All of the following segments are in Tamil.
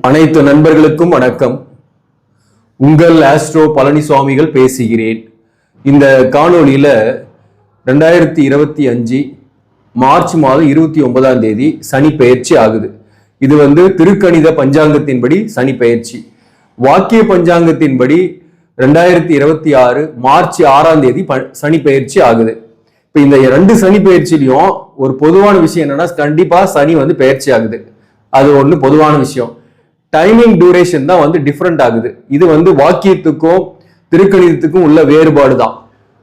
அனைத்து நண்பர்களுக்கும் வணக்கம். உங்கள் ஆஸ்ட்ரோ பழனிசுவாமிகள் பேசுகிறேன். இந்த காணொளியில் ரெண்டாயிரத்தி இருபத்தி அஞ்சு மார்ச் மாதம் இருபத்தி ஒன்பதாம் தேதி சனி பயிற்சி ஆகுது. இது வந்து திருக்கணித பஞ்சாங்கத்தின்படி சனி பயிற்சி வாக்கிய பஞ்சாங்கத்தின்படி ரெண்டாயிரத்தி இருபத்தி ஆறு மார்ச் ஆறாம் தேதி ப- சனி பயிற்சி ஆகுது. இப்போ இந்த ரெண்டு சனி பயிற்சிலையும் ஒரு பொதுவான விஷயம் என்னன்னா கண்டிப்பாக சனி வந்து பெயர்ச்சி ஆகுது. அது ஒன்று பொதுவான விஷயம். டைமிங் டியூரேஷன் தான் வந்து டிஃப்ரெண்ட் ஆகுது. இது வந்து வாக்கியத்துக்கும் திருக்கணிதத்துக்கும் உள்ள வேறுபாடு தான்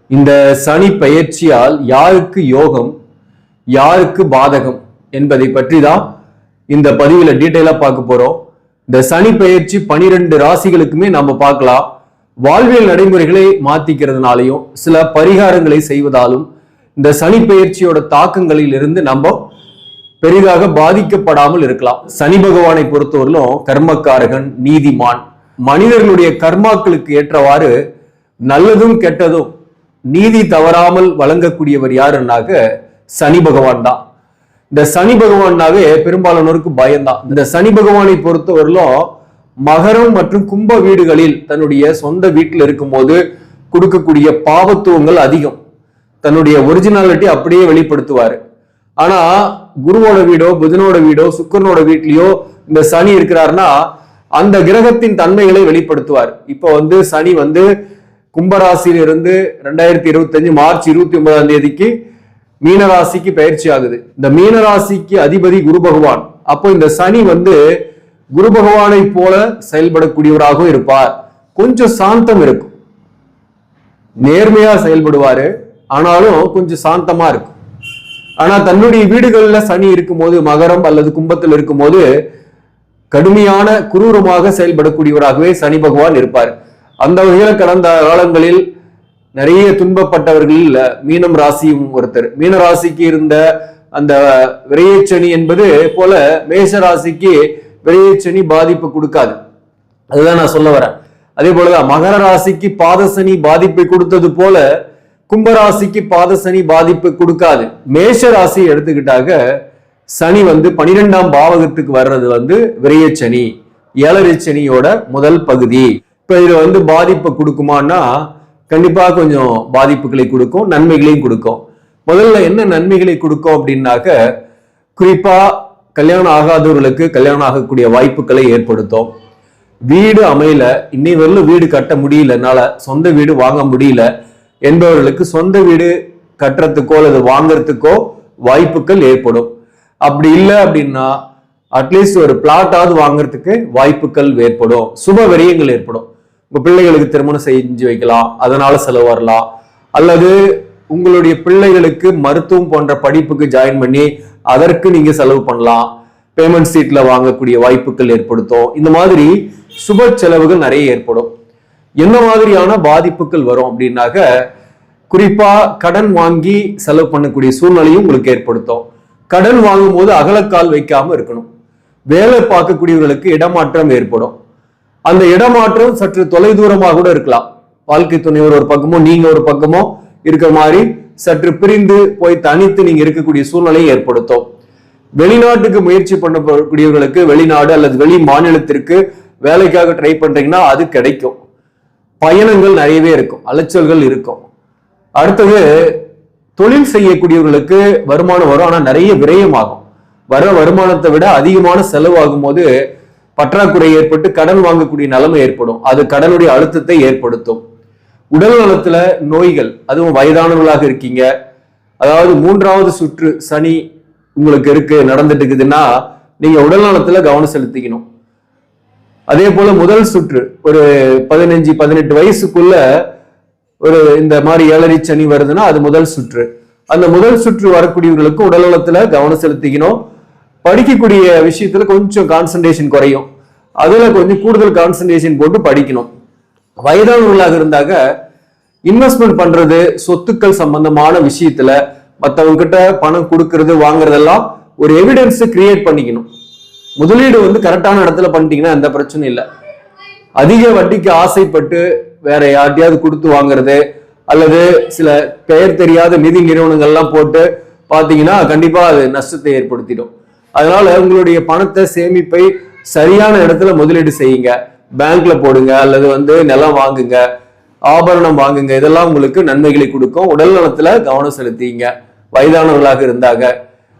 இந்த சனி பயிற்சியால் யாருக்கு யோகம் யாருக்கு பாதகம் என்பதை பற்றி தான் இந்த பதிவில் டீட்டெயிலாக பார்க்க போகிறோம் இந்த சனி பயிற்சி பனிரெண்டு ராசிகளுக்குமே நம்ம பார்க்கலாம். வாழ்வியல் நடைமுறைகளை மாத்திக்கிறதுனாலையும் சில பரிகாரங்களை செய்வதாலும் இந்த சனி பயிற்சியோட தாக்கங்களில் இருந்து நம்ம பெரிதாக பாதிக்கப்படாமல் இருக்கலாம். சனி பகவானை பொறுத்தவரையிலும் கர்மக்காரகன் நீதிமான் மனிதர்களுடைய கர்மாக்களுக்கு ஏற்றவாறு நல்லதும் கெட்டதும் நீதி தவறாமல் வழங்கக்கூடியவர் யாருன்னாக்க சனி பகவான் தான். இந்த சனி பகவான்னாவே பெரும்பாலானோருக்கு பயம்தான். இந்த சனி பகவானை பொறுத்தவரையிலும் மகரம் மற்றும் கும்ப வீடுகளில் தன்னுடைய சொந்த வீட்டில் இருக்கும்போது கொடுக்கக்கூடிய பாவத்துவங்கள் அதிகம். தன்னுடைய ஒரிஜினாலிட்டி அப்படியே வெளிப்படுத்துவார். ஆனா குருவோட வீடோ புதனோட வீடோ சுக்கரனோட வீட்லயோ இந்த சனி இருக்கிறாருன்னா அந்த கிரகத்தின் தன்மைகளை வெளிப்படுத்துவார். இப்போ வந்து சனி வந்து கும்பராசியில இருந்து ரெண்டாயிரத்தி இருபத்தஞ்சு மார்ச் இருபத்தி ஒன்பதாம் தேதிக்கு மீனராசிக்கு பயிற்சி ஆகுது. இந்த மீனராசிக்கு அதிபதி குரு பகவான். அப்போ இந்த சனி வந்து குரு பகவானை போல செயல்படக்கூடியவராகவும் இருப்பார். கொஞ்சம் சாந்தம் இருக்கும். நேர்மையா செயல்படுவாரு. ஆனாலும் கொஞ்சம் சாந்தமா இருக்கும். ஆனா தன்னுடைய வீடுகள்ல சனி இருக்கும்போது மகரம் அல்லது கும்பத்தில் இருக்கும்போது கடுமையான குரூரமாக செயல்படக்கூடியவராகவே சனி பகவான் இருப்பார். அந்த வகையில கடந்த காலங்களில் நிறைய துன்பப்பட்டவர்களில் மீனம் ராசியும் ஒருத்தர். மீன ராசிக்கு இருந்த அந்த விரையச்சனி என்பது போல மேஷ ராசிக்கு விரையச்சனி பாதிப்பு கொடுக்காது. அதுதான் நான் சொல்ல வரேன். அதே போலதான் மகர ராசிக்கு பாதசனி பாதிப்பை கொடுத்தது போல கும்பராசிக்கு பாத சனி பாதிப்பு கொடுக்காது. மேஷ ராசி எடுத்துக்கிட்டாக சனி வந்து பனிரெண்டாம் பாவகத்துக்கு வர்றது வந்து விரையச்சனி ஏழரை சனியோட முதல் பகுதி. இப்ப இதுல வந்து பாதிப்பை கொடுக்குமான்னா கண்டிப்பா கொஞ்சம் பாதிப்புகளை கொடுக்கும் நன்மைகளையும் கொடுக்கும். முதல்ல என்ன நன்மைகளை கொடுக்கும் அப்படின்னாக்க குறிப்பா கல்யாணம் ஆகாதவர்களுக்கு கல்யாணம் ஆகக்கூடிய வாய்ப்புகளை ஏற்படுத்தும். வீடு அமையல இன்னை வரலும் வீடு கட்ட முடியல சொந்த வீடு வாங்க முடியல என்பவர்களுக்கு சொந்த வீடு கட்டுறதுக்கோ அல்லது வாங்கறதுக்கோ வாய்ப்புகள் ஏற்படும். அப்படி இல்லை அப்படின்னா அட்லீஸ்ட் ஒரு பிளாட்டாவது வாங்குறதுக்கு வாய்ப்புகள் ஏற்படும். சுப விரயங்கள் ஏற்படும். உங்க பிள்ளைகளுக்கு திருமணம் செஞ்சு வைக்கலாம் அதனால செலவு வரலாம். அல்லது உங்களுடைய பிள்ளைகளுக்கு மருத்துவம் போன்ற படிப்புக்கு ஜாயின் பண்ணி அதற்கு நீங்க செலவு பண்ணலாம். பேமெண்ட் சீட்ல வாங்கக்கூடிய வாய்ப்புகள் ஏற்படுத்தும். இந்த மாதிரி சுப செலவுகள் நிறைய ஏற்படும். என்ன மாதிரியான பாதிப்புகள் வரும் அப்படின்னாக்க குறிப்பா கடன் வாங்கி செலவு பண்ணக்கூடிய சூழ்நிலையும் உங்களுக்கு ஏற்படுத்தும். கடன் வாங்கும் போது அகலக்கால் வைக்காம இருக்கணும். வேலை பார்க்கக்கூடியவர்களுக்கு இடமாற்றம் ஏற்படும். அந்த இடமாற்றம் சற்று தொலைதூரமாக கூட இருக்கலாம். வாழ்க்கை துணைவர் ஒரு பக்கமோ நீங்க ஒரு பக்கமோ இருக்கிற மாதிரி சற்று பிரிந்து போய் தனித்து நீங்க இருக்கக்கூடிய சூழ்நிலையை ஏற்படுத்தும். வெளிநாட்டுக்கு முயற்சி பண்ணக்கூடியவர்களுக்கு வெளிநாடு அல்லது வெளி மாநிலத்திற்கு வேலைக்காக ட்ரை பண்றீங்கன்னா அது கிடைக்கும். பயணங்கள் நிறையவே இருக்கும் அலைச்சல்கள் இருக்கும். அடுத்தது தொழில் செய்யக்கூடியவர்களுக்கு வருமானம் வரும் ஆனால் நிறைய விரயமாகும். வர வருமானத்தை விட அதிகமான செலவாகும் போது பற்றாக்குறை ஏற்பட்டு கடன் வாங்கக்கூடிய நிலைமை ஏற்படும். அது கடனுடைய அழுத்தத்தை ஏற்படுத்தும். உடல் நலத்துல நோய்கள் அதுவும் வயதானவர்களாக இருக்கீங்க. அதாவது மூன்றாவது சுற்று சனி உங்களுக்கு இருக்கு நடந்துட்டு இருக்குதுன்னா நீங்க உடல் நலத்துல கவனம் செலுத்திக்கணும். அதே போல முதல் சுற்று ஒரு பதினஞ்சு பதினெட்டு வயசுக்குள்ள ஒரு இந்த மாதிரி ஏழரை சனி வருதுன்னா அது முதல் சுற்று. அந்த முதல் சுற்று வரக்கூடியவர்களுக்கு உடல்நலத்துல கவனம் செலுத்திக்கணும். படிக்கக்கூடிய விஷயத்துல கொஞ்சம் கான்சன்ட்ரேஷன் குறையும். அதுல கொஞ்சம் கூடுதல் கான்சன்ட்ரேஷன் போட்டு படிக்கணும். வயதானவர்களாக இருந்தாக இன்வெஸ்ட்மெண்ட் பண்றது சொத்துக்கள் சம்பந்தமான விஷயத்துல மற்றவங்க கிட்ட பணம் கொடுக்கறது வாங்குறதெல்லாம் ஒரு எவிடன்ஸ் கிரியேட் பண்ணிக்கணும். முதலீடு வந்து கரெக்டான இடத்துல பண்ணிட்டீங்கன்னா எந்த பிரச்சனையும் இல்லை. அதிக வட்டிக்கு ஆசைப்பட்டு வேற யார்ட்டையாவது கொடுத்து வாங்குறது அல்லது சில பெயர் தெரியாத நிதி நிறுவனங்கள்லாம் போட்டு பார்த்தீங்கன்னா கண்டிப்பாக அது நஷ்டத்தை ஏற்படுத்திடும். அதனால உங்களுடைய பணத்தை சேமிப்பை சரியான இடத்துல முதலீடு செய்யுங்க. பேங்க்ல போடுங்க அல்லது வந்து நிலம் வாங்குங்க ஆபரணம் வாங்குங்க இதெல்லாம் உங்களுக்கு நன்மைகளை கொடுக்கும். உடல் நலத்துல கவனம் செலுத்திங்க. வயதானவர்களாக இருந்தாங்க.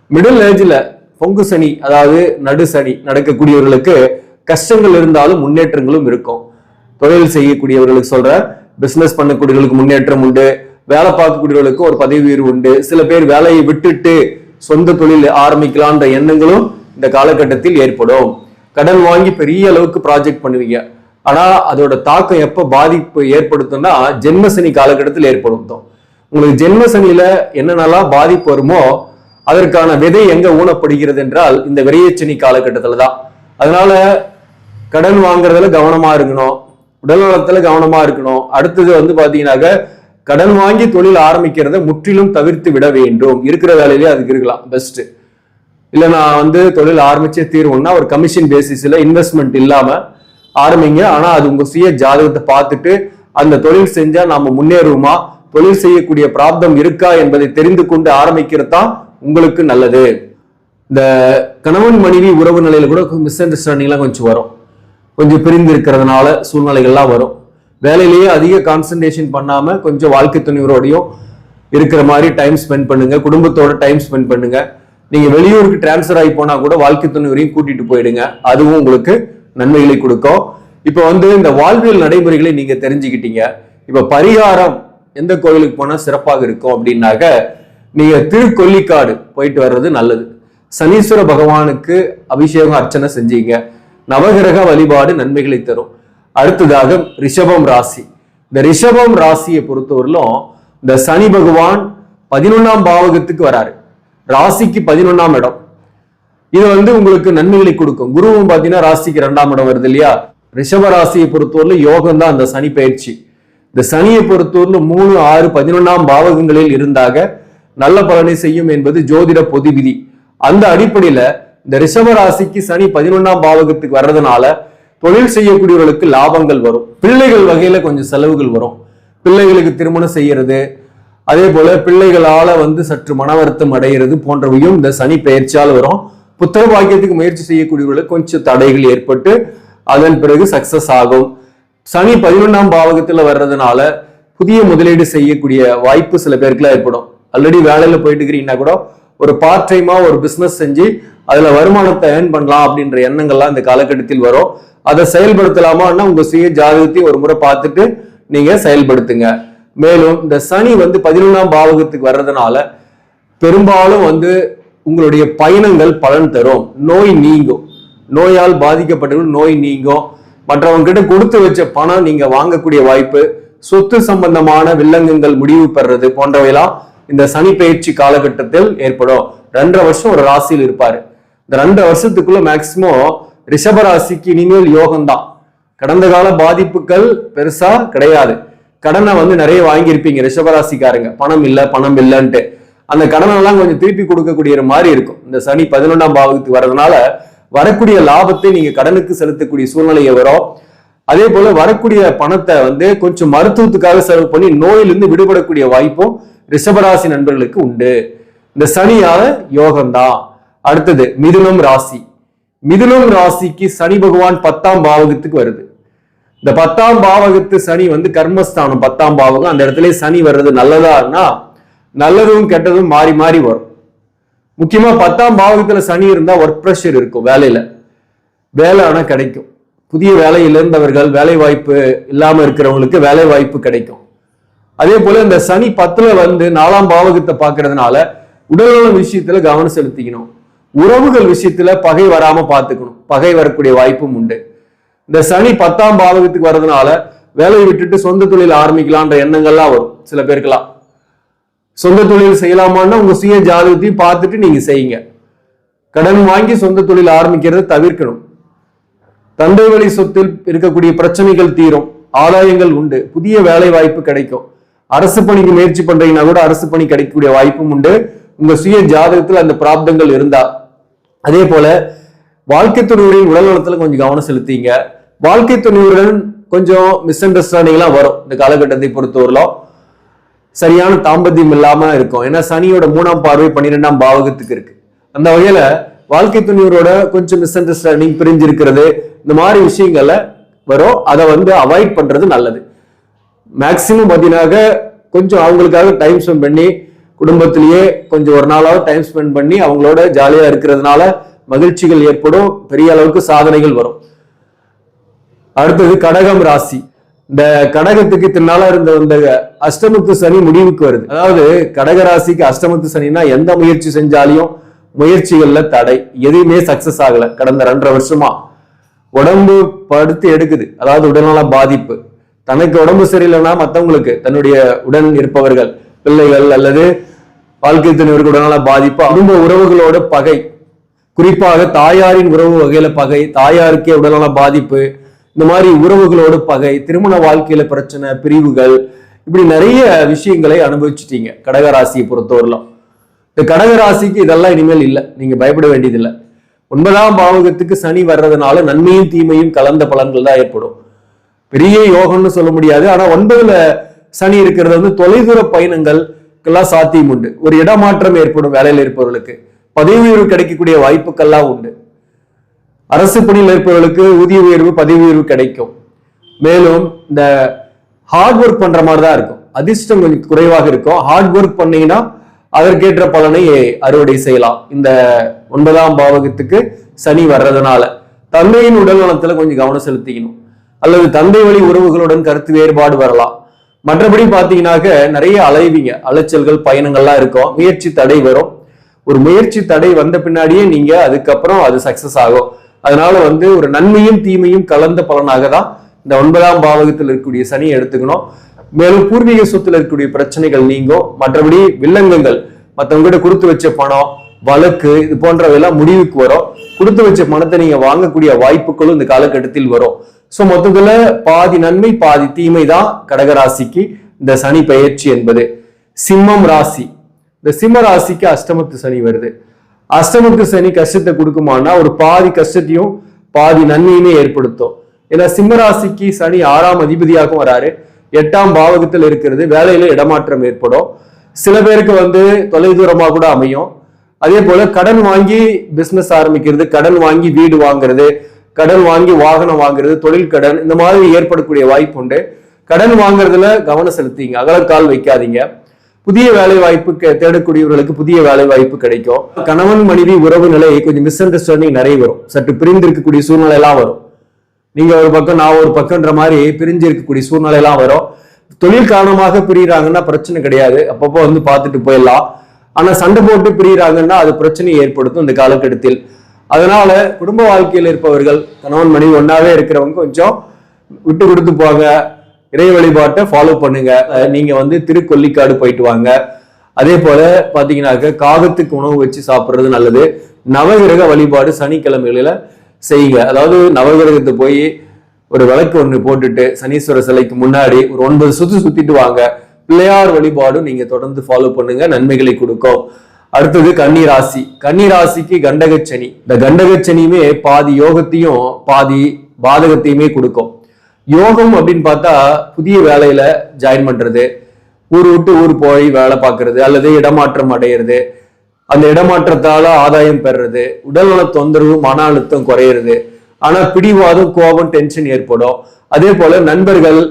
மிடில் ஏஜ்ல பொங்கு சனி அதாவது நடு சனி நடக்கக்கூடியவர்களுக்கு கஷ்டங்கள் இருந்தாலும் முன்னேற்றங்களும் இருக்கும். தொழில் செய்யக்கூடியவர்களுக்கு சொல்ற பிசினஸ் பண்ணக்கூடியவர்களுக்கு முன்னேற்றம் உண்டு வேலை பார்க்கக்கூடியவர்களுக்கு ஒரு பதவி உயர்வு உண்டு. சில பேர் வேலையை விட்டுட்டு சொந்த தொழில் ஆரம்பிக்கலான்ற எண்ணங்களும் இந்த காலகட்டத்தில் ஏற்படும். கடன் வாங்கி பெரிய அளவுக்கு ப்ராஜெக்ட் பண்ணுவீங்க. ஆனா அதோட தாக்கம் எப்ப பாதிப்பு ஏற்படுத்தும்னா ஜென்மசனி காலகட்டத்தில் ஏற்படுத்தும் உங்களுக்கு ஜென்மசனியில என்னென்னலாம் பாதிப்பு வருமோ அதற்கான விதை எங்க ஊனப்படுகிறது என்றால் இந்த விரையச்சனி காலகட்டத்துல தான் அதனால கடன் வாங்குறதுல கவனமா இருக்கணும். உடல் நலத்துல கவனமா இருக்கணும். அடுத்தது வந்து பாத்தீங்கன்னாக்க கடன் வாங்கி தொழில் ஆரம்பிக்கிறத முற்றிலும் தவிர்த்து விட வேண்டும். இருக்கிற வேலையிலேயே அதுக்கு இருக்கலாம். பெஸ்ட் இல்ல நான் வந்து தொழில் ஆரம்பிச்சே தீர்வுன்னா ஒரு கமிஷன் பேசிஸ்ல இன்வெஸ்ட்மெண்ட் இல்லாம ஆரம்பிங்க. ஆனா அது உங்க சுய ஜாதகத்தை பார்த்துட்டு அந்த தொழில் செஞ்சா நாம முன்னேறுவோமா? தொழில் செய்யக்கூடிய பிராப்தம் இருக்கா என்பதை தெரிந்து கொண்டு ஆரம்பிக்கிறது தான் உங்களுக்கு நல்லது. இந்த கணவன் மனைவி உறவு நிலையில கூட மிஸ் அண்டர்ஸ்டாண்டிங்லாம் கொஞ்சம் வரும். கொஞ்சம் பிரிந்து இருக்கிறதுனால சூழ்நிலைகள்லாம் வரும். வேலையிலேயே அதிக கான்சன்ட்ரேஷன் பண்ணாமல் கொஞ்சம் வாழ்க்கை துணிவரோடையும் இருக்கிற மாதிரி டைம் ஸ்பெண்ட் பண்ணுங்க. குடும்பத்தோட டைம் ஸ்பெண்ட் பண்ணுங்க. நீங்க வெளியூருக்கு டிரான்ஸ்ஃபர் ஆகி போனா கூட வாழ்க்கை துணிவரையும் கூட்டிட்டு போயிடுங்க. அதுவும் உங்களுக்கு நன்மைகளை கொடுக்கும். இப்போ வந்து இந்த வாழ்வியல் நடைமுறைகளை நீங்க தெரிஞ்சுக்கிட்டீங்க. இப்போ பரிகாரம் எந்த கோயிலுக்கு போனால் சிறப்பாக இருக்கும் அப்படின்னாக்க நீங்க திருக்கொல்லிக்காடு போயிட்டு வர்றது நல்லது. சனீஸ்வர பகவானுக்கு அபிஷேகம் அர்ச்சனை செஞ்சீங்க. நவகிரக வழிபாடு நன்மைகளை தரும். அடுத்ததாக ரிஷபம் ராசி. இந்த ரிஷபம் ராசியை பொறுத்தவரையிலும் இந்த சனி பகவான் பதினொன்னாம் பாவகத்துக்கு வராரு. ராசிக்கு பதினொன்னாம் இடம். இது வந்து உங்களுக்கு நன்மைகளை கொடுக்கும். குருவும் பாத்தீங்கன்னா ராசிக்கு ரெண்டாம் இடம் வருது இல்லையா? ரிஷப ராசியை பொறுத்தவரையிலும் யோகம் தான் அந்த சனி பயிற்சி. இந்த சனியை பொறுத்தவரையிலும் மூணு ஆறு பதினொன்னாம் பாவகங்களில் இருந்தாக நல்ல பலனை செய்யும் என்பது ஜோதிட பொது விதி. அந்த அடிப்படையில இந்த ரிஷப ராசிக்கு சனி பதினொன்னாம் பாவகத்துக்கு வர்றதுனால தொழில் செய்யக்கூடியவர்களுக்கு லாபங்கள் வரும். பிள்ளைகள் வகையில கொஞ்சம் செலவுகள் வரும். பிள்ளைகளுக்கு திருமணம் செய்யறது அதே போல பிள்ளைகளால வந்து சற்று மன வருத்தம் அடைகிறது போன்றவையும் இந்த சனி பெயர்ச்சியால் வரும். புத்தக பாக்கியத்துக்கு முயற்சி செய்யக்கூடியவர்களுக்கு கொஞ்சம் தடைகள் ஏற்பட்டு அதன் பிறகு சக்சஸ் ஆகும். சனி பதினொன்றாம் பாவகத்துல வர்றதுனால புதிய முதலீடு செய்யக்கூடிய வாய்ப்பு சில பேருக்குலாம் ஏற்படும். ஆல்ரெடி வேலையில போயிட்டு இருக்கிறீங்கன்னா கூட ஒரு பார்ட் டைமா ஒரு பிசினஸ் செஞ்சு அதுல வருமானத்தை ஏர்ன் பண்ணலாம் அப்படின்ற எண்ணங்கள்லாம் இந்த காலகட்டத்தில் வரும். அதை செயல்படுத்தலாமான்னா உங்க சுய ஜாதகத்தையும் ஒரு முறை பார்த்துட்டு நீங்க செயல்படுத்துங்க. மேலும் இந்த சனி வந்து பதினொன்றாம் பாவகத்துக்கு வர்றதுனால பெரும்பாலும் வந்து உங்களுடைய பயணங்கள் பலன் தரும். நோய் நீங்கும். நோயால் பாதிக்கப்பட்டவர்கள் நோய் நீங்கும். மற்றவங்க கிட்ட கொடுத்து வச்ச பணம் நீங்க வாங்கக்கூடிய வாய்ப்பு சொத்து சம்பந்தமான வில்லங்கங்கள் முடிவு பெறது போன்றவையெல்லாம் இந்த சனி பயிற்சி காலகட்டத்தில் ஏற்படும். ரெண்டரை வருஷம் ஒரு ராசியில் இருப்பாரு. இந்த ரெண்டரை வருஷத்துக்குள்ள மேக்சிமம் ரிஷப ராசிக்கு இனிமேல் யோகம் தான் கடந்த கால பாதிப்புகள் பெருசா கிடையாது. கடனை வந்து நிறைய வாங்கியிருப்பீங்க ரிஷபராசிக்காரங்க பணம் இல்லை பணம் இல்லைன்ட்டு. அந்த கடனை எல்லாம் கொஞ்சம் திருப்பி கொடுக்கக்கூடிய மாதிரி இருக்கும். இந்த சனி பதினொன்றாம் பாவத்துக்கு வர்றதுனால வரக்கூடிய லாபத்தை நீங்க கடனுக்கு செலுத்தக்கூடிய சூழ்நிலையை வரும். அதே போல வரக்கூடிய பணத்தை வந்து கொஞ்சம் மருத்துவத்துக்காக செலவு பண்ணி நோயிலிருந்து விடுபடக்கூடிய வாய்ப்பும் ரிஷபராசி நண்பர்களுக்கு உண்டு. இந்த சனியால யோகம்தான். அடுத்தது மிதுனம் ராசி. மிதுனம் ராசிக்கு சனி பகவான் பத்தாம் பாவகத்துக்கு வருது. இந்த பத்தாம் பாவகத்து சனி வந்து கர்மஸ்தானம் பத்தாம் பாவகம். அந்த இடத்துல சனி வர்றது நல்லதான்னா நல்லதும் கெட்டதும் மாறி மாறி வரும். முக்கியமா பத்தாம் பாவகத்துல சனி இருந்தா ஒர்க் ப்ரெஷர் இருக்கும் வேலையில. வேலை ஆனா கிடைக்கும். புதிய வேலையில் இருந்தவர்கள் வேலை வாய்ப்பு இல்லாம இருக்கிறவங்களுக்கு வேலை வாய்ப்பு கிடைக்கும். அதே போல இந்த சனி பத்துல வந்து நாலாம் பாவகத்தை பார்க்கறதுனால உடல்நலம் விஷயத்துல கவனம் செலுத்திக்கணும். உறவுகள் விஷயத்துல பகை வராம பார்த்துக்கணும். பகை வரக்கூடிய வாய்ப்பும் உண்டு. இந்த சனி பத்தாம் பாவகத்துக்கு வர்றதுனால வேலையை விட்டுட்டு சொந்த தொழில் ஆரம்பிக்கலான்ற எண்ணங்கள்லாம் வரும். சில பேருக்கெல்லாம். சொந்த தொழில் செய்யலாமான்னா உங்க சுய ஜாதகத்தையும் பார்த்துட்டு நீங்க செய்யுங்க. கடன் வாங்கி சொந்த தொழில் ஆரம்பிக்கிறத தவிர்க்கணும். தந்தை வழி சொத்தில் இருக்கக்கூடிய பிரச்சனைகள் தீரும். ஆதாயங்கள் உண்டு. புதிய வேலை வாய்ப்பு கிடைக்கும். அரசு பணிக்கு முயற்சி பண்றீங்கன்னா கூட அரசு பணி கிடைக்கக்கூடிய வாய்ப்பும் உண்டு. உங்க சுய ஜாதகத்தில் அந்த பிராப்தங்கள் இருந்தா. அதே போல வாழ்க்கை துணிவுகளின் உடல் நலத்துல கொஞ்சம் கவனம் செலுத்திங்க. வாழ்க்கை துணிவுடன் கொஞ்சம் மிஸ் அண்டர்ஸ்டாண்டிங்லாம் வரும். இந்த காலகட்டத்தை பொறுத்தவரையிலும் சரியான தாம்பத்தியம் இல்லாம இருக்கும். ஏன்னா சனியோட மூணாம் பார்வை பன்னிரெண்டாம் பாவகத்துக்கு இருக்கு. அந்த வகையில வாழ்க்கை துணிவரோட கொஞ்சம் மிஸ் அண்டர்ஸ்டாண்டிங் பிரிஞ்சிருக்கிறது. இந்த மாதிரி விஷயங்கள்ல வரும். அதை வந்து அவாய்ட் பண்றது நல்லது. மேக்சிமம் பார்த்தீங்கன்னாக்க கொஞ்சம் அவங்களுக்காக டைம் ஸ்பெண்ட் பண்ணி குடும்பத்திலேயே கொஞ்சம் ஒரு நாளாவது டைம் ஸ்பெண்ட் பண்ணி அவங்களோட ஜாலியா இருக்கிறதுனால மகிழ்ச்சிகள் ஏற்படும் பெரிய அளவுக்கு சாதனைகள் வரும். அடுத்தது கடகம் ராசி. இந்த கடகத்துக்கு தின்னால இருந்த இந்த அஷ்டமத்து சனி முடிவுக்கு வருது. அதாவது கடக ராசிக்கு அஷ்டமத்து சனினா எந்த முயற்சி செஞ்சாலையும் முயற்சிகள்ல தடை. எதுவுமே சக்சஸ் ஆகல. கடந்த ரெண்டரை வருஷமா. உடம்பு படுத்து எடுக்குது. அதாவது உடல்நல பாதிப்பு. தனக்கு உடம்பு சரியில்லைன்னா மத்தவங்களுக்கு தன்னுடைய உடன் இருப்பவர்கள் பிள்ளைகள் அல்லது வாழ்க்கை துணைவருக்கு உடல்நல பாதிப்பு குடும்ப உறவுகளோட பகை. குறிப்பாக தாயாரின் உறவு வகையில பகை தாயாருக்கே உடலான பாதிப்பு இந்த மாதிரி உறவுகளோடு பகை திருமண வாழ்க்கையில பிரச்சனை பிரிவுகள் இப்படி நிறைய விஷயங்களை அனுபவிச்சுட்டீங்க கடகராசியை பொறுத்தவரையிலும். இந்த கடகராசிக்கு இதெல்லாம் இனிமேல் இல்லை நீங்க பயப்பட வேண்டியதில்லை. ஒன்பதாம் பாவகத்துக்கு சனி வர்றதுனால நன்மையும் தீமையும் கலந்த பலன்கள் தான் ஏற்படும். பெரிய யோகம்னு சொல்ல முடியாது. ஆனா ஒன்பதுல சனி இருக்கிறது வந்து தொலைதூர பயணங்களுக்கெல்லாம் சாத்தியம் உண்டு. ஒரு இடமாற்றம் ஏற்படும் வேலையில் இருப்பவர்களுக்கு. பதவி உயர்வு கிடைக்கக்கூடிய வாய்ப்புகள்லாம் உண்டு. அரசு பணியில் இருப்பவர்களுக்கு ஊதிய உயர்வு பதவி உயர்வு கிடைக்கும். மேலும் இந்த ஹார்ட் ஒர்க் பண்ற மாதிரி தான் இருக்கும். அதிர்ஷ்டம் கொஞ்சம் குறைவாக இருக்கும். ஹார்ட் ஒர்க் பண்ணீங்கன்னா அதற்கேற்ற பலனை அறுவடை செய்யலாம். இந்த ஒன்பதாம் பாவகத்துக்கு சனி வர்றதுனால. தந்தையின் உடல் நலத்துல கொஞ்சம் கவனம் செலுத்திக்கணும். அல்லது தந்தை வழி உறவுகளுடன் கருத்து வேறுபாடு வரலாம். மற்றபடி பார்த்தீங்கன்னாக்க நிறைய அலைவீங்க அலைச்சல்கள் பயணங்கள்லாம் இருக்கும். முயற்சி தடை வரும். ஒரு முயற்சி தடை வந்த பின்னாடியே நீங்க அதுக்கப்புறம் அது சக்சஸ் ஆகும். அதனால வந்து ஒரு நன்மையும் தீமையும் கலந்த பலனாக தான் இந்த ஒன்பதாம் பாவகத்தில் இருக்கக்கூடிய சனியை எடுத்துக்கணும். மேலும் பூர்வீக சொத்துல இருக்கக்கூடிய பிரச்சனைகள் நீங்கும். மற்றபடி வில்லங்கங்கள் மற்றவங்ககிட்ட கொடுத்து வச்ச பணம் வழக்கு இது போன்றவையெல்லாம் முடிவுக்கு வரும். கொடுத்து வச்ச பணத்தை நீங்க வாங்கக்கூடிய வாய்ப்புகளும் இந்த காலகட்டத்தில் வரும். ஸோ மொத்தத்துல பாதி நன்மை பாதி தீமை தான் கடகராசிக்கு இந்த சனி பயிற்சி என்பது. சிம்மம் ராசி. இந்த சிம்ம ராசிக்கு அஷ்டமத்து சனி வருது. அஷ்டமத்து சனி கஷ்டத்தை கொடுக்குமானா ஒரு பாதி கஷ்டத்தையும் பாதி நன்மையுமே ஏற்படுத்தும். ஏன்னா சிம்ம ராசிக்கு சனி ஆறாம் அதிபதியாகவும் வராரு. எட்டாம் பாவகத்தில் இருக்கிறது. வேலையில இடமாற்றம் ஏற்படும். சில பேருக்கு வந்து தொலைதூரமாக கூட அமையும். அதே போல கடன் வாங்கி பிசினஸ் ஆரம்பிக்கிறது கடன் வாங்கி வீடு வாங்குறது கடன் வாங்கி வாகனம் வாங்குறது தொழில் கடன் இந்த மாதிரி ஏற்படக்கூடிய வாய்ப்பு உண்டு. கடன் வாங்குறதுல கவனம் செலுத்திங்க அகலக்கால் வைக்காதீங்க. புதிய வேலை வாய்ப்பு தேடக்கூடியவர்களுக்கு புதிய வேலை வாய்ப்பு கிடைக்கும். கணவன் மனைவி உறவு நிலை கொஞ்சம் மிஸ் அண்டர்ஸ்டாண்டிங் நிறைய வரும். சற்று பிரிந்து இருக்கக்கூடிய சூழ்நிலை எல்லாம் வரும். நீங்க ஒரு பக்கம் நான் ஒரு பக்கம்ன்ற மாதிரி பிரிஞ்சு இருக்கக்கூடிய சூழ்நிலை எல்லாம் வரும். தொழில் காரணமாக பிரியறாங்கன்னா பிரச்சனை கிடையாது. அப்பப்போ வந்து பார்த்துட்டு போயிடலாம். ஆனா சண்டை போட்டு பிரிகிறாங்கன்னா அது பிரச்சனையை ஏற்படுத்தும் இந்த காலகட்டத்தில். அதனால குடும்ப வாழ்க்கையில் இருப்பவர்கள் கணவன் மனைவி ஒன்னாவே இருக்கிறவங்க கொஞ்சம் விட்டு கொடுத்து போங்க. இறை வழிபாட்டை ஃபாலோ பண்ணுங்க. நீங்க வந்து திருக்கொல்லிக்காடு போயிட்டு வாங்க. அதே போல பாத்தீங்கன்னாக்க காகத்துக்கு உணவு வச்சு சாப்பிட்றது நல்லது. நவகிரக வழிபாடு சனிக்கிழமைகளில செய்யுங்க. அதாவது நவகிரகத்தை போய் ஒரு விளக்கு ஒன்று போட்டுட்டு சனீஸ்வர சிலைக்கு முன்னாடி ஒரு ஒன்பது சுத்து சுத்திட்டு வாங்க. பிள்ளையார் வழிபாடும் நீங்க தொடர்ந்து ஃபாலோ பண்ணுங்க. நன்மைகளை கொடுக்கும். அடுத்தது கன்னிராசி. கன்னிராசிக்கு கண்டகச்சனி. இந்த கண்டகச்சனியுமே பாதி யோகத்தையும் பாதி பாதகத்தையுமே கொடுக்கும். யோகம் அப்படின்னு பார்த்தா புதிய வேலையில ஜாயின் பண்றது. ஊர் விட்டு ஊர் போய் வேலை பார்க்கறது அல்லது இடமாற்றம் அடையிறது. அந்த இடமாற்றத்தால ஆதாயம் பெறுறது. உடல்நல தொந்தரவு மன அழுத்தம் குறையிறது. ஆனா பிடிவாதம் கோபம் டென்ஷன் ஏற்படும். அதே போல நண்பர்கள்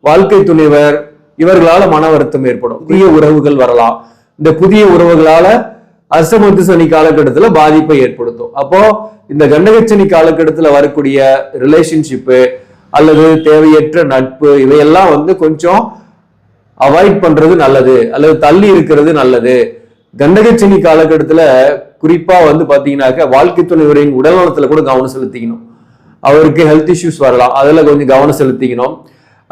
வாழ்க்கை துணைவர் இவர்களால மன வருத்தம் ஏற்படும். புதிய உறவுகள் வரலாம். இந்த புதிய உறவுகளால அஷ்டமத்து சனி காலகட்டத்துல பாதிப்பை ஏற்படுத்தும். அப்போ இந்த கண்டகச்சனி காலகட்டத்துல வரக்கூடிய ரிலேஷன்ஷிப்பு அல்லது தேவையற்ற நட்பு இவையெல்லாம் வந்து கொஞ்சம் அவாய்ட் பண்றது நல்லது அல்லது தள்ளி இருக்கிறது நல்லது. கண்டகச்சனி காலகட்டத்துல குறிப்பா வந்து பாத்தீங்கன்னாக்க வாழ்க்கை துணைவரின் உடல்நலத்துல கூட கவனம் செலுத்திக்கணும். அவருக்கு ஹெல்த் இஷ்யூஸ் வரலாம். அதுல கொஞ்சம் கவனம் செலுத்திக்கணும்.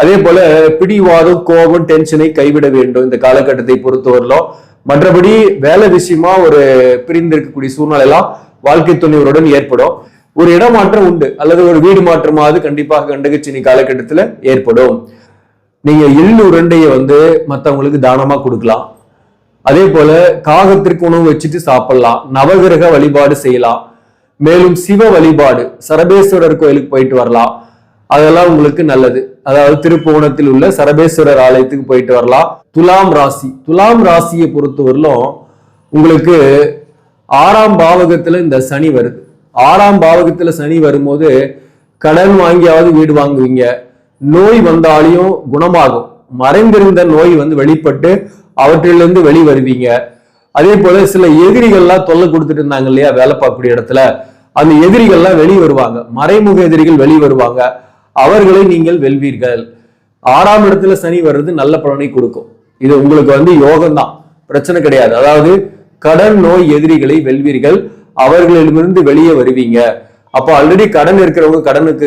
அதே போல பிடிவாதம் கோபம் டென்ஷனை கைவிட வேண்டும். இந்த காலகட்டத்தை பொறுத்தவரையிலும் மற்றபடி வேலை விஷயமா ஒரு பிரிந்து இருக்கக்கூடிய சூழ்நிலை எல்லாம் வாழ்க்கை துணைவருடன் ஏற்படும். ஒரு இடமாற்றம் உண்டு அல்லது ஒரு வீடு மாற்றமாவது கண்டிப்பாக கண்டகச்சினி காலகட்டத்தில் ஏற்படும். நீங்க எள்ளு உருண்டையை வந்து மற்றவங்களுக்கு தானமா கொடுக்கலாம். அதே போல காகத்திற்கு உணவு வச்சுட்டு சாப்பிடலாம். நவகிரக வழிபாடு செய்யலாம். மேலும் சிவ வழிபாடு சரபேஸ்வரர் கோயிலுக்கு போயிட்டு வரலாம். அதெல்லாம் உங்களுக்கு நல்லது. அதாவது திருப்புவனத்தில் உள்ள சரபேஸ்வரர் ஆலயத்துக்கு போயிட்டு வரலாம். துலாம் ராசி. துலாம் ராசியை பொறுத்தவரையிலும் உங்களுக்கு ஆறாம் பாவகத்துல இந்த சனி வருது. ஆறாம் பாவகத்துல சனி வரும்போது கடன் வாங்கியாவது வீடு வாங்குவீங்க. நோய் வந்தாலையும் குணமாகும். மறைந்திருந்த நோய் வந்து வெளிப்பட்டு அவற்றிலிருந்து வெளி வருவீங்க அதே போல சில எதிரிகள்லாம் தொல்லை கொடுத்துட்டு இருந்தாங்க இல்லையா வேலை பார்க்கக்கூடிய இடத்துல. அந்த எதிரிகள்லாம் வெளியே வருவாங்க மறைமுக எதிரிகள் வெளியே வருவாங்க அவர்களை நீங்கள் வெல்வீர்கள். ஆறாம் இடத்துல சனி வர்றது நல்ல பலனை கொடுக்கும். இது உங்களுக்கு வந்து யோகம் தான் பிரச்சனை கிடையாது. அதாவது கடன் நோய் எதிரிகளை வெல்வீர்கள். அவர்களிடமிருந்து வெளியே வருவீங்க. அப்போ ஆல்ரெடி கடன் இருக்கிறவங்க கடனுக்கு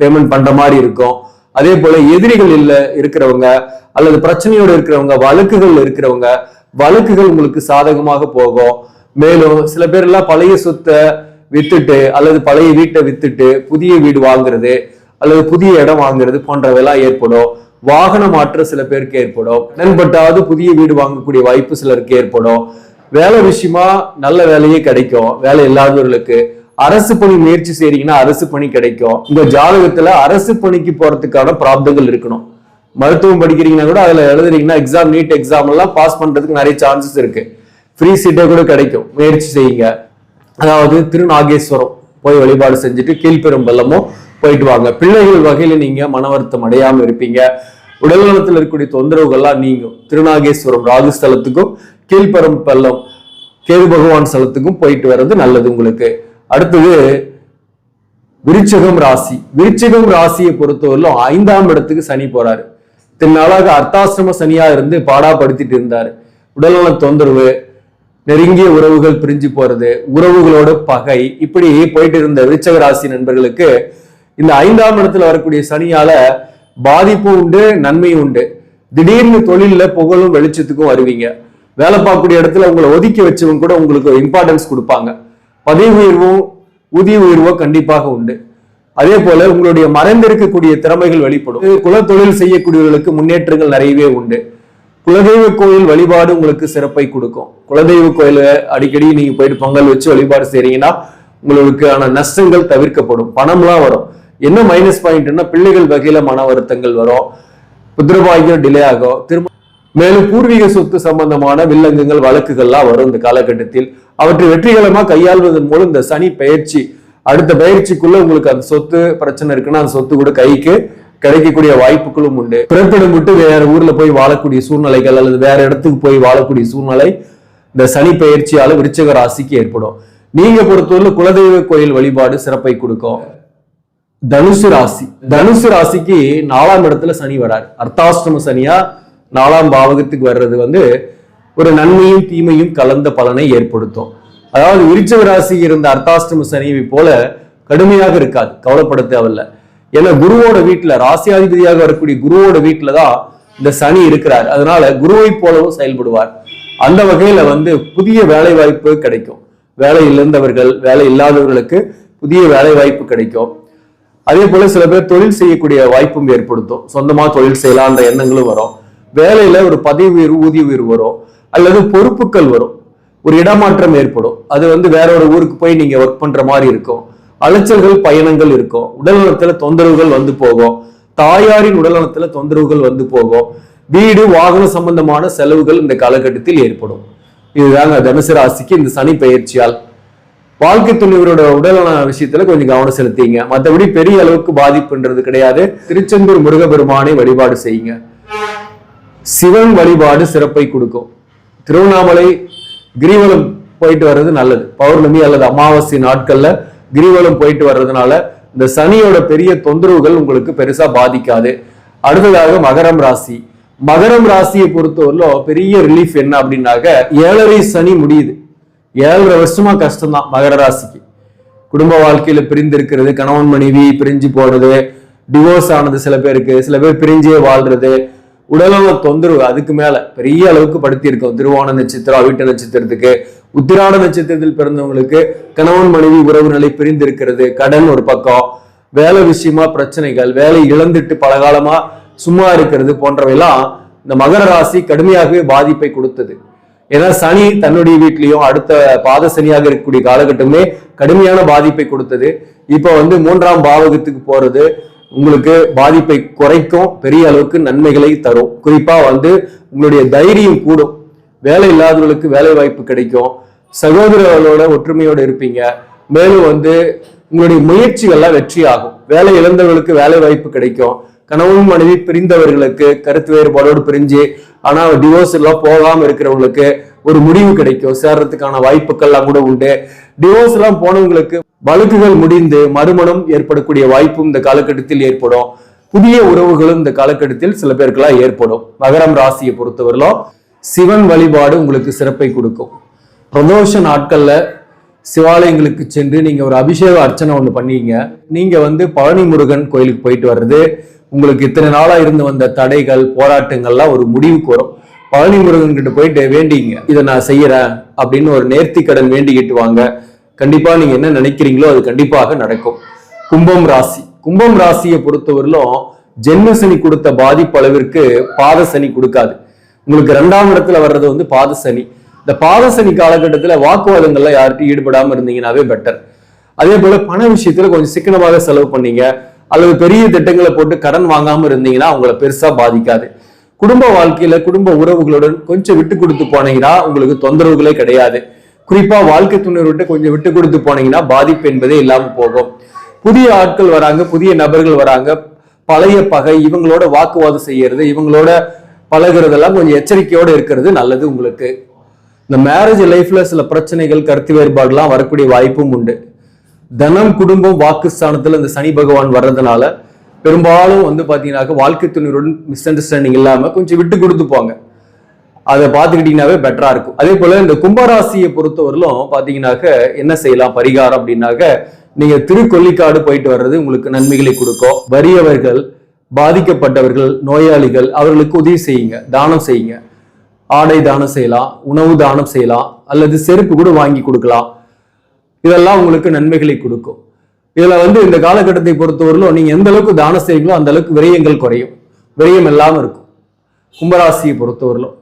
பேமெண்ட் பண்ற மாதிரி இருக்கும். அதே போல எதிரிகள் இல்ல இருக்கிறவங்க அல்லது பிரச்சனையோடு இருக்கிறவங்க வழக்குகள் இருக்கிறவங்க வழக்குகள் உங்களுக்கு சாதகமாக போகும். மேலும் சில பேர் எல்லாம் பழைய சொத்தை வித்துட்டு அல்லது பழைய வீட்டை வித்துட்டு புதிய வீடு வாங்குறது அல்லது புதிய இடம் வாங்குறது போன்றவெல்லாம் ஏற்படும். வாகன மாற்றம் சில பேருக்கு ஏற்படும். நண்பட்டாவது புதிய வீடு வாங்கக்கூடிய வாய்ப்பு சிலருக்கு ஏற்படும். வேலை விஷயமா நல்ல வேலையே கிடைக்கும். வேலை இல்லாதவர்களுக்கு அரசு பணி முயற்சி செய்றீங்கன்னா அரசு பணி கிடைக்கும். உங்க ஜாதகத்துல அரசு பணிக்கு போறதுக்கான பிராப்தங்கள் இருக்கணும். மருத்துவம் படிக்கிறீங்கன்னா கூட அதுல எழுதுறீங்கன்னா எக்ஸாம் நீட் எக்ஸாம் எல்லாம் பாஸ் பண்றதுக்கு நிறைய சான்சஸ் இருக்கு. ஃப்ரீ சீட்டே கூட கிடைக்கும். முயற்சி செய்யுங்க. அதாவது திருநாகேஸ்வரம் போய் வழிபாடு செஞ்சுட்டு கீழ்பெரும்பள்ளமோ போயிட்டு வாங்க. பிள்ளைகள் வகையில நீங்க மன வருத்தம் அடையாம இருப்பீங்க. உடல் நலத்தில் இருக்கக்கூடிய தொந்தரவுகள்லாம் நீங்கும். திருநாகேஸ்வரம் ராகுஸ்தலத்துக்கும் கீழ்பெரும் பள்ளம் கேது பகவான் ஸ்தலத்துக்கும் போயிட்டு வர்றது நல்லது உங்களுக்கு. அடுத்தது விருச்சகம் ராசி. விருச்சகம் ராசியை பொறுத்தவரையிலும் ஐந்தாம் இடத்துக்கு சனி போறாரு. நாளாக அர்த்தாசிரம சனியா இருந்து பாடாப்படுத்திட்டு இருந்தாரு. உடல்நல தொந்தரவு நெருங்கிய உறவுகள் பிரிஞ்சு போறது உறவுகளோட பகை இப்படி போயிட்டு இருந்த விருச்சக ராசி நண்பர்களுக்கு இந்த ஐந்தாம் இடத்துல வரக்கூடிய சனியால பாதிப்பு உண்டு நன்மை உண்டு. திடீர்னு தொழில்ல புகழும் வெளிச்சத்துக்கும் வருவீங்க. வேலை பார்க்கக்கூடிய இடத்துல உங்களை ஒதுக்கி வச்சவங்க கூட உங்களுக்கு இம்பார்ட்டன்ஸ் கொடுப்பாங்க. பதவி உயர்வும் ஊதிய உயர்வோ கண்டிப்பாக உண்டு. அதே போல உங்களுடைய மறைந்திருக்கக்கூடிய திறமைகள் வெளிப்படும். குலத்தொழில் செய்யக்கூடியவர்களுக்கு முன்னேற்றங்கள் நிறையவே உண்டு. குலதெய்வ கோயில் வழிபாடு உங்களுக்கு சிறப்பை கொடுக்கும். குலதெய்வ கோயில அடிக்கடி நீங்க போயிட்டு பொங்கல் வச்சு வழிபாடு செய்றீங்கன்னா உங்களுக்கான நஷ்டங்கள் தவிர்க்கப்படும். பணம்லாம் வரும். என்ன மைனஸ் பாயிண்ட்னா பிள்ளைகள் வகையில மன வருத்தங்கள் வரும். புத்திரபாகியம் டிலே ஆகும். திரும்ப மேலும் பூர்வீக சொத்து சம்பந்தமான வில்லங்கங்கள் வழக்குகள்லாம் வரும் இந்த காலகட்டத்தில். அவற்றை வெற்றிகரமாக கையாள்வதன் மூலம் இந்த சனி பயிற்சி அடுத்த பயிற்சிக்குள்ள உங்களுக்கு அந்த சொத்து பிரச்சனை இருக்குன்னா அந்த சொத்து கூட கைக்கு கிடைக்கக்கூடிய வாய்ப்புகளும் உண்டு. பிறப்பிடம் விட்டு வேற ஊர்ல போய் வாழக்கூடிய சூழ்நிலைகள் அல்லது வேற இடத்துக்கு போய் வாழக்கூடிய சூழ்நிலை இந்த சனி பயிற்சியால விருச்சக ராசிக்கு ஏற்படும். நீங்க பொறுத்தவரை குலதெய்வ கோயில் வழிபாடு சிறப்பை கொடுக்கும். தனுசு ராசி. தனுசு ராசிக்கு நாலாம் இடத்துல சனி வராரு. அர்த்தாஷ்டம சனியா நாலாம் பாவகத்துக்கு வர்றது வந்து ஒரு நன்மையும் தீமையும் கலந்த பலனை ஏற்படுத்தும். அதாவது விருச்சக ராசி இருந்த அர்த்தாஷ்டம சனியை போல கடுமையாக இருக்காது. கவலைப்பட தேவையில்ல. ஏன்னா குருவோட வீட்டுல ராசியாதிபதியாக வரக்கூடிய குருவோட வீட்டுல தான் இந்த சனி இருக்கிறார். அதனால குருவை போலவும் செயல்படுவார். அந்த வகையில வந்து புதிய வேலை வாய்ப்பு கிடைக்கும். வேலை இழந்தவர்கள் வேலை இல்லாதவர்களுக்கு புதிய வேலை வாய்ப்பு கிடைக்கும். அதே போல சில பேர் தொழில் செய்யக்கூடிய வாய்ப்பும் ஏற்படுத்தும். சொந்தமா தொழில் செய்யலான்ற எண்ணங்களும் வரும். வேலையில ஒரு பதவி உயர்வு ஊதிய உயர்வு வரும் அல்லது பொறுப்புகள் வரும். ஒரு இடமாற்றம் ஏற்படும். அது வந்து வேற ஒரு ஊருக்கு போய் நீங்க ஒர்க் பண்ற மாதிரி இருக்கும். அலைச்சல்கள் பயணங்கள் இருக்கும். உடல்நலத்துல தொந்தரவுகள் வந்து போகும். தாயாரின் உடல்நலத்துல தொந்தரவுகள் வந்து போகும். வீடு வாகன சம்பந்தமான செலவுகள் இந்த காலகட்டத்தில் ஏற்படும். இதுதாங்க தனுசு ராசிக்கு இந்த சனி பயிற்சியால் வாழ்க்கை துணிவரோட உடல்நல விஷயத்துல கொஞ்சம் கவனம் செலுத்திங்க. மற்றபடி பெரிய அளவுக்கு பாதிப்புன்றது கிடையாது. திருச்செந்தூர் முருகபெருமானை வழிபாடு செய்யுங்க. சிவன் வழிபாடு சிறப்பை கொடுக்கும். திருவண்ணாமலை கிரிவலம் போயிட்டு வர்றது நல்லது. பௌர்ணமி அல்லது அமாவாசை நாட்கள்ல கிரிவலம் போயிட்டு வர்றதுனால இந்த சனியோட பெரிய தொந்தரவுகள் உங்களுக்கு பெருசா பாதிக்காது. அடுத்ததாக மகரம் ராசி. மகரம் ராசியை பொறுத்தவரையிலும் பெரிய ரிலீஃப் என்ன அப்படின்னாக்க ஏழரை சனி முடியுது. ஏழரை வருஷமா கஷ்டம்தான் மகர ராசிக்கு. குடும்ப வாழ்க்கையில பிரிந்து இருக்கிறது கணவன் மனைவி பிரிஞ்சு போடுறது டிவோர்ஸ் ஆனது சில பேருக்கு சில பேர் பிரிஞ்சே வாழ்றது உடல்நல தொந்தரவு அதுக்கு மேல பெரிய அளவுக்கு படுத்தியிருக்கோம். திருவோண நட்சத்திரம் வீட்டு நட்சத்திரத்துக்கு உத்திராட நட்சத்திரத்தில் பிறந்தவங்களுக்கு கணவன் மனைவி உறவு நிலை பிரிந்து இருக்கிறது கடன் ஒரு பக்கம் வேலை விஷயமா பிரச்சனைகள் வேலை இழந்துட்டு பலகாலமா சும்மா இருக்கிறது போன்றவையெல்லாம் இந்த மகர ராசி கடுமையாகவே பாதிப்பை கொடுத்தது. ஏன்னா சனி தன்னுடைய வீட்லயும் அடுத்த பாத சனியாக இருக்கக்கூடிய காலகட்டமே கடுமையான பாதிப்பை கொடுத்தது. இப்போ வந்து மூன்றாம் பாவகத்துக்கு போறது உங்களுக்கு பாதிப்பை குறைக்கும் பெரிய அளவுக்கு நன்மைகளை தரும். குறிப்பா வந்து உங்களுடைய தைரியம் கூடும். வேலை இல்லாதவர்களுக்கு வேலை வாய்ப்பு கிடைக்கும். சகோதரர்களோட ஒற்றுமையோட இருப்பீங்க. மேலும் வந்து உங்களுடைய முயற்சிகள்லாம் வெற்றி ஆகும் வேலை இழந்தவர்களுக்கு வேலை வாய்ப்பு கிடைக்கும். கணவன் மனைவி பிரிந்தவர்களுக்கு கருத்து வேறுபாடோடு பிரிஞ்சு ஆனா டிவோர்ஸ் எல்லாம் போகாம இருக்கிறவங்களுக்கு ஒரு முடிவு கிடைக்கும். சேர்றதுக்கான வாய்ப்புகள்லாம் கூட உண்டு. டிவோர்ஸ் எல்லாம் போனவங்களுக்கு வழக்குகள் முடிந்து மறுமணம் ஏற்படக்கூடிய வாய்ப்பும் இந்த காலகட்டத்தில் ஏற்படும். புதிய உறவுகளும் இந்த காலகட்டத்தில் சில பேருக்கெல்லாம் ஏற்படும். மகரம் ராசியை பொறுத்தவரையிலும் சிவன் வழிபாடு உங்களுக்கு சிறப்பை கொடுக்கும். பிரதோஷ நாட்கள்ல சிவாலயங்களுக்கு சென்று நீங்க ஒரு அபிஷேக அர்ச்சனை ஒன்று பண்ணீங்க நீங்க வந்து பழனி முருகன் கோயிலுக்கு போயிட்டு வர்றது உங்களுக்கு இத்தனை நாளா இருந்து வந்த தடைகள் போராட்டங்கள்லாம் ஒரு முடிவுக்கு வரும் பழனி முருகன் கிட்ட போயிட்டு வேண்டிங்க இதை நான் செய்யறேன் அப்படின்னு ஒரு நேர்த்தி கடன் வேண்டிக்கிட்டு வாங்க. கண்டிப்பா நீங்க என்ன நினைக்கிறீங்களோ அது கண்டிப்பாக நடக்கும். கும்பம் ராசி. கும்பம் ராசியை பொறுத்தவரையிலும் ஜென்ம சனி கொடுத்த பாதிப்பு அளவிற்கு பாத சனி கொடுக்காது. உங்களுக்கு ரெண்டாம் இடத்துல வர்றது வந்து பாத சனி. இந்த பாத சனி காலகட்டத்துல வாக்குவாதங்கள்ல யார்கிட்டயும் ஈடுபடாம இருந்தீங்கன்னாவே பெட்டர் அதே போல பண விஷயத்துல கொஞ்சம் சிக்கனமாக செலவு பண்ணீங்க. அல்லது பெரிய திட்டங்களை போட்டு கடன் வாங்காம இருந்தீங்கன்னா உங்களை பெருசா பாதிக்காது. குடும்ப வாழ்க்கையில குடும்ப உறவுகளுடன் கொஞ்சம் விட்டு கொடுத்து போனீங்கன்னா உங்களுக்கு தொந்தரவுகளே கிடையாது. குறிப்பா வாழ்க்கை துணை விட்டு கொஞ்சம் விட்டு கொடுத்து போனீங்கன்னா பாதிப்பு என்பதே இல்லாம போகும். புதிய ஆட்கள் வராங்க புதிய நபர்கள் வராங்க. பழைய பகை இவங்களோட வாக்குவாதம் செய்யறது இவங்களோட பழகுறதெல்லாம் கொஞ்சம் எச்சரிக்கையோட இருக்கிறது நல்லது உங்களுக்கு. இந்த மேரேஜ் லைஃப்ல சில பிரச்சனைகள் கருத்து வேறுபாடுலாம் வரக்கூடிய வாய்ப்பும் உண்டு. தனம் குடும்பம் வாக்கு ஸ்தானத்தில் இந்த சனி பகவான் வர்றதுனால பெரும்பாலும் வந்து பாத்தீங்கன்னாக்க வாழ்க்கை துணியுடன் மிஸ் அண்டர்ஸ்டாண்டிங் இல்லாம கொஞ்சம் விட்டு கொடுத்து போங்க. அதை பார்த்துக்கிட்டீங்கன்னாவே பெட்டரா இருக்கும். அதே போல இந்த கும்பராசியை பொறுத்தவரையிலும் பாத்தீங்கன்னாக்க என்ன செய்யலாம்? பரிகாரம் அப்படின்னாக்க நீங்க திருக்கொல்லிக்காடு போயிட்டு வர்றது உங்களுக்கு நன்மைகளை கொடுக்கும். வறியவர்கள் பாதிக்கப்பட்டவர்கள் நோயாளிகள் அவர்களுக்கு உதவி செய்யுங்க. தானம் செய்யுங்க. ஆடை தானம் செய்யலாம் உணவு தானம் செய்யலாம் அல்லது செருப்பு கூட வாங்கி கொடுக்கலாம். இதெல்லாம் உங்களுக்கு நன்மைகளை கொடுக்கும். இதுல வந்து இந்த காலகட்டத்தை பொறுத்தவரையிலும் நீங்க எந்த அளவுக்கு தானம் செய்வீங்களோ அந்த அளவுக்கு விரயங்கள் குறையும். விரயம் இல்லாமல் இருக்கும். கும்பராசியை பொறுத்தவரையிலும்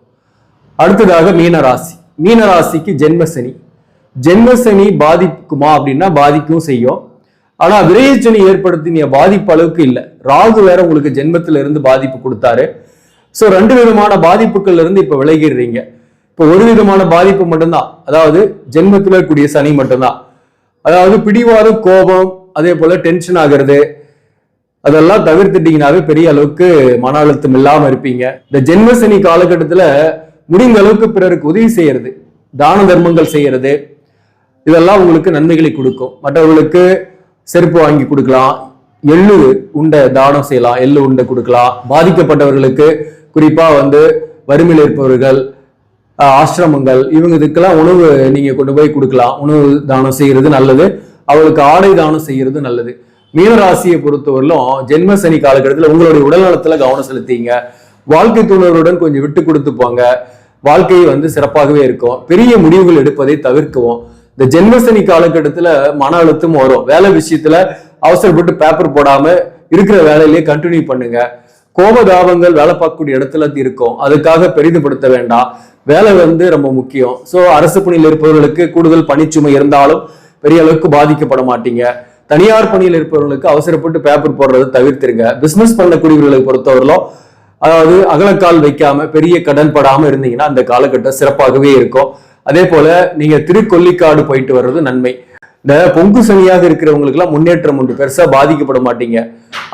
அடுத்ததாக மீனராசி. மீனராசிக்கு ஜென்மசனி. ஜென்மசனி பாதிக்குமா அப்படின்னா பாதிக்கும் செய்யும். ஆனா விரயச்சனி ஏற்படுத்தின பாதிப்பு அளவுக்கு இல்லை. ராகு வேற உங்களுக்கு ஜென்மத்துல இருந்து பாதிப்பு கொடுத்தாரு. ஸோ ரெண்டு விதமான பாதிப்புகள்ல இருந்து இப்ப விலகிடுறீங்க. இப்போ ஒரு விதமான பாதிப்பு மட்டும்தான். அதாவது ஜென்மத்தில் இருக்கக்கூடிய சனி மட்டும்தான். அதாவது பிடிவாதம் கோபம் அதே போல டென்ஷன் ஆகிறது அதெல்லாம் தவிர்த்துட்டீங்கனாவே பெரிய அளவுக்கு மன அழுத்தம் இல்லாமல் இருப்பீங்க. இந்த ஜென்மசனி காலகட்டத்தில் முடிந்த அளவுக்கு பிறருக்கு உதவி செய்யறது தான தர்மங்கள் செய்யறது இதெல்லாம் உங்களுக்கு நன்மைகளை கொடுக்கும். மற்றவர்களுக்கு செருப்பு வாங்கி கொடுக்கலாம் எள்ளு உண்டை தானம் செய்யலாம் எள்ளு உண்டை கொடுக்கலாம். பாதிக்கப்பட்டவர்களுக்கு குறிப்பாக வந்து வறுமையில் இருப்பவர்கள் ஆசிரமங்கள் இவங்க இதுக்கெல்லாம் உணவு நீங்கள் கொண்டு போய் கொடுக்கலாம். உணவு தானம் செய்கிறது நல்லது. அவளுக்கு ஆடை தானம் செய்கிறது நல்லது. மீனராசியை பொறுத்தவரையிலும் ஜென்ம சனி காலகட்டத்தில் உங்களுடைய உடல் நலத்தில் கவனம் செலுத்திங்க. வாழ்க்கை துணருடன் கொஞ்சம் விட்டு கொடுத்து போங்க. வாழ்க்கையை வந்து சிறப்பாகவே இருக்கும். பெரிய முடிவுகள் எடுப்பதை தவிர்க்கவும். இந்த ஜென்மசனி காலகட்டத்தில் மன அழுத்தம் வரும். வேலை விஷயத்துல அவசரப்பட்டு பேப்பர் போடாம இருக்கிற வேலையிலேயே கண்டினியூ பண்ணுங்க. கோபதாபங்கள் வேலை பார்க்கக்கூடிய இடத்துல இருக்கும். அதுக்காக பெரிதுபடுத்த வேண்டாம். வேலை வந்து ரொம்ப முக்கியம். ஸோ அரசு பணியில் இருப்பவர்களுக்கு கூடுதல் பணிச்சுமை இருந்தாலும் பெரிய அளவுக்கு பாதிக்கப்பட மாட்டீங்க. தனியார் பணியில் இருப்பவர்களுக்கு அவசரப்பட்டு பேப்பர் போடுறதை தவிர்த்துருங்க. பிசினஸ் பண்ணக்கூடியவர்களை பொறுத்தவரையிலும் அதாவது அகலக்கால் வைக்காம பெரிய கடன் படாமல் இருந்தீங்கன்னா அந்த காலகட்டம் சிறப்பாகவே இருக்கும். அதே போல நீங்க திருக்கொல்லிக்காடு போயிட்டு வர்றது நன்மை. இந்த பொங்கு சனியாக இருக்கிறவங்களுக்குலாம் முன்னேற்றம் உண்டு. பெருசாக பாதிக்கப்பட மாட்டீங்க.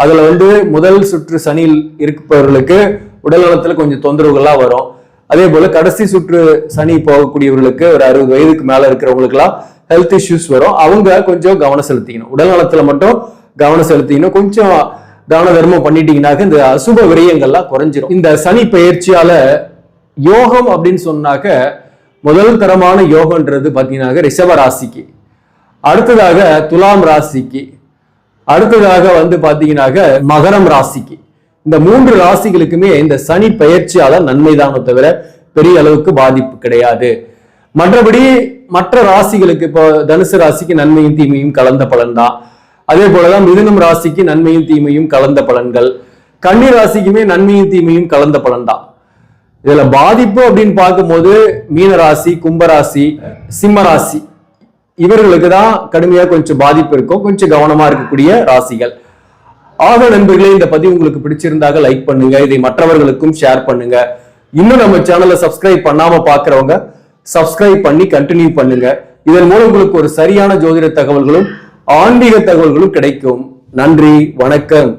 அதில் வந்து முதல் சுற்று சனியில் இருப்பவர்களுக்கு உடல் நலத்தில் கொஞ்சம் தொந்தரவுகள்லாம் வரும். அதே போல் கடைசி சுற்று சனி போகக்கூடியவர்களுக்கு ஒரு அறுபது வயதுக்கு மேலே இருக்கிறவங்களுக்குலாம் ஹெல்த் இஷ்யூஸ் வரும். அவங்க கொஞ்சம் கவனம் செலுத்திக்கணும். உடல் நலத்தில் மட்டும் கவனம் செலுத்திக்கணும். கொஞ்சம் தான தர்மம் பண்ணிட்டீங்கன்னாக்க இந்த அசுப விரயங்கள்லாம் குறைஞ்சிரும். இந்த சனி பயிற்சியால யோகம் அப்படின்னு சொன்னாக்க முதல் தரமான யோகன்றது பார்த்தீங்கன்னாக்க ரிஷப ராசிக்கு. அடுத்ததாக துலாம் ராசிக்கு. அடுத்ததாக வந்து பார்த்தீங்கன்னாக்க மகரம் ராசிக்கு. இந்த மூன்று ராசிகளுக்குமே இந்த சனி பெயர்ச்சியால நன்மைதான் தவிர பெரிய அளவுக்கு பாதிப்பு கிடையாது. மற்றபடி மற்ற ராசிகளுக்கு இப்போ தனுசு ராசிக்கு நன்மையும் தீமையும் கலந்த பலன்தான் அதே போலதான் மிதுனம் ராசிக்கு நன்மையும் தீமையும் கலந்த பலன்கள். கன்னி ராசிக்குமே நன்மையும் தீமையும் கலந்த பலன்தான் இதுல பாதிப்பு அப்படின்னு பார்க்கும்போது மீனராசி கும்பராசி சிம்மராசி. இவர்களுக்கு தான் கடுமையா கொஞ்சம் பாதிப்பு இருக்கும். கொஞ்சம் கவனமா இருக்கக்கூடிய ராசிகள். ஆக நண்பர்களே இந்த பதிவு உங்களுக்கு பிடிச்சிருந்தாக லைக் பண்ணுங்க. இதை மற்றவர்களுக்கும் ஷேர் பண்ணுங்க. இன்னும் நம்ம சேனலை சப்ஸ்கிரைப் பண்ணாம பாக்குறவங்க சப்ஸ்கிரைப் பண்ணி கண்டினியூ பண்ணுங்க. இதன் மூலம் உங்களுக்கு ஒரு சரியான ஜோதிட தகவல்களும் ஆன்மீக தகவல்களும் கிடைக்கும். நன்றி வணக்கம்.